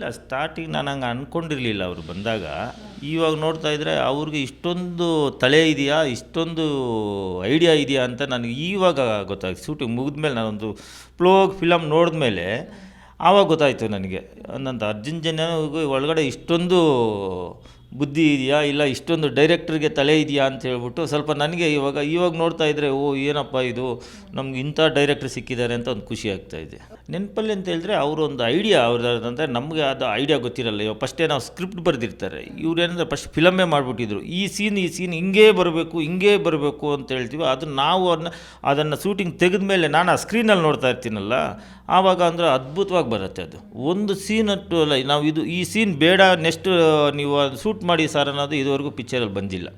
ಇಲ್ಲ ಸ್ಟಾರ್ಟಿಂಗ್ ನಾನು ಹಂಗೆ ಅಂದ್ಕೊಂಡಿರಲಿಲ್ಲ ಅವರು ಬಂದಾಗ. ಇವಾಗ ನೋಡ್ತಾ ಇದ್ದರೆ ಅವ್ರಿಗೆ ಇಷ್ಟೊಂದು ತಲೆ ಇದೆಯಾ, ಇಷ್ಟೊಂದು ಐಡಿಯಾ ಇದೆಯಾ ಅಂತ ನನಗೆ ಈವಾಗ ಗೊತ್ತಾಯ್ತು. ಶೂಟಿಂಗ್ ಮುಗಿದ್ಮೇಲೆ ನಾನೊಂದು ಪ್ಲೋಗ್ ಫಿಲಮ್ ನೋಡಿದ್ಮೇಲೆ ಆವಾಗ ಗೊತ್ತಾಯಿತು ನನಗೆ. ನಂದು ಅರ್ಜುನ್ ಜನ ಒಳಗಡೆ ಇಷ್ಟೊಂದು ಬುದ್ಧಿ ಇದೆಯಾ? ಇಲ್ಲ, ಇಷ್ಟೊಂದು ಡೈರೆಕ್ಟ್ರಿಗೆ ತಲೆ ಇದೆಯಾ ಅಂತ ಹೇಳ್ಬಿಟ್ಟು ಸ್ವಲ್ಪ ನನಗೆ ಇವಾಗ ಇವಾಗ ನೋಡ್ತಾ ಇದ್ದರೆ ಓ, ಏನಪ್ಪ ಇದು? ನಮ್ಗೆ ಇಂಥ ಡೈರೆಕ್ಟ್ರ್ ಸಿಕ್ಕಿದ್ದಾರೆ ಅಂತ ಒಂದು ಖುಷಿ ಆಗ್ತಾ ಇದೆ. ನೆನಪಲ್ಲಿ ಅಂತ ಹೇಳಿದ್ರೆ ಅವರು ಒಂದು ಐಡಿಯಾ ಅವ್ರದ್ದಂದರೆ ನಮಗೆ ಅದು ಐಡಿಯಾ ಗೊತ್ತಿರಲ್ಲ. ಇವಾಗ ಫಸ್ಟೇ ನಾವು ಸ್ಕ್ರಿಪ್ಟ್ ಬರೆದಿರ್ತಾರೆ. ಇವ್ರು ಏನಂದರೆ ಫಸ್ಟ್ ಫಿಲಮೇ ಮಾಡಿಬಿಟ್ಟಿದ್ರು. ಈ ಸೀನ್ ಈ ಸೀನ್ ಹಿಂಗೇ ಬರಬೇಕು ಹಿಂಗೇ ಬರಬೇಕು ಅಂತ ಹೇಳ್ತೀವಿ. ಅದು ನಾವು ಅದನ್ನ ಅದನ್ನು ಶೂಟಿಂಗ್ ತೆಗೆದ ಮೇಲೆ ನಾನು ಆ ಸ್ಕ್ರೀನಲ್ಲಿ ನೋಡ್ತಾ ಇರ್ತೀನಲ್ಲ, ಆವಾಗ ಅಂದರೆ ಅದ್ಭುತವಾಗಿ ಬರುತ್ತೆ ಅದು. ಒಂದು ಸೀನ್ ಅಲ್ಲ. ನಾವು ಇದು, ಈ ಸೀನ್ ಬೇಡ ನೆಕ್ಸ್ಟ್ ನೀವು ಶೂಟ್ ಮಾಡಿ ಸರ್ ಅನ್ನೋದು ಇದುವರೆಗೂ ಪಿಕ್ಚರಲ್ಲಿ ಬಂದಿಲ್ಲ.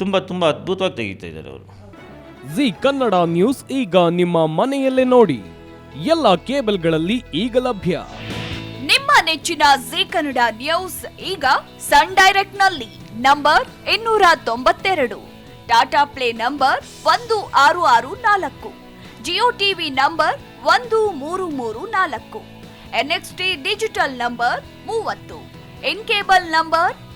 ತುಂಬ ತುಂಬ ಅದ್ಭುತವಾಗಿ ತೆಗಿತಾ ಇದ್ದಾರೆ ಅವರು. ಜಿ ಕನ್ನಡ ನ್ಯೂಸ್ ಈಗ ನಿಮ್ಮ ಮನೆಯಲ್ಲೇ ನೋಡಿ. ಎಲ್ಲ ಕೇಬಲ್ಗಳಲ್ಲಿ ಈಗ ಲಭ್ಯ. ನಿಮ್ಮ ನೆಚ್ಚಿನ ಜಿ ಕನ್ನಡ ನ್ಯೂಸ್ ಈಗ ಸನ್ ಡೈರೆಕ್ಟ್ನಲ್ಲಿ ನಂಬರ್ ಇನ್ನೂರ ತೊಂಬತ್ತೆರಡು ಟಾಟಾ ಪ್ಲೇ ನಂಬರ್ ಒಂದು ಆರು ಆರು ನಾಲ್ಕು ಜಿಯೋ ಟಿವಿ ನಂಬರ್ ಒಂದು ಮೂರು ಮೂರು ನಾಲ್ಕು ಎನ್ಎಕ್ಸ್ಟಿ ಡಿಜಿಟಲ್ ನಂಬರ್ ಮೂವತ್ತು ಇನ್ ಕೇಬಲ್ ನಂಬರ್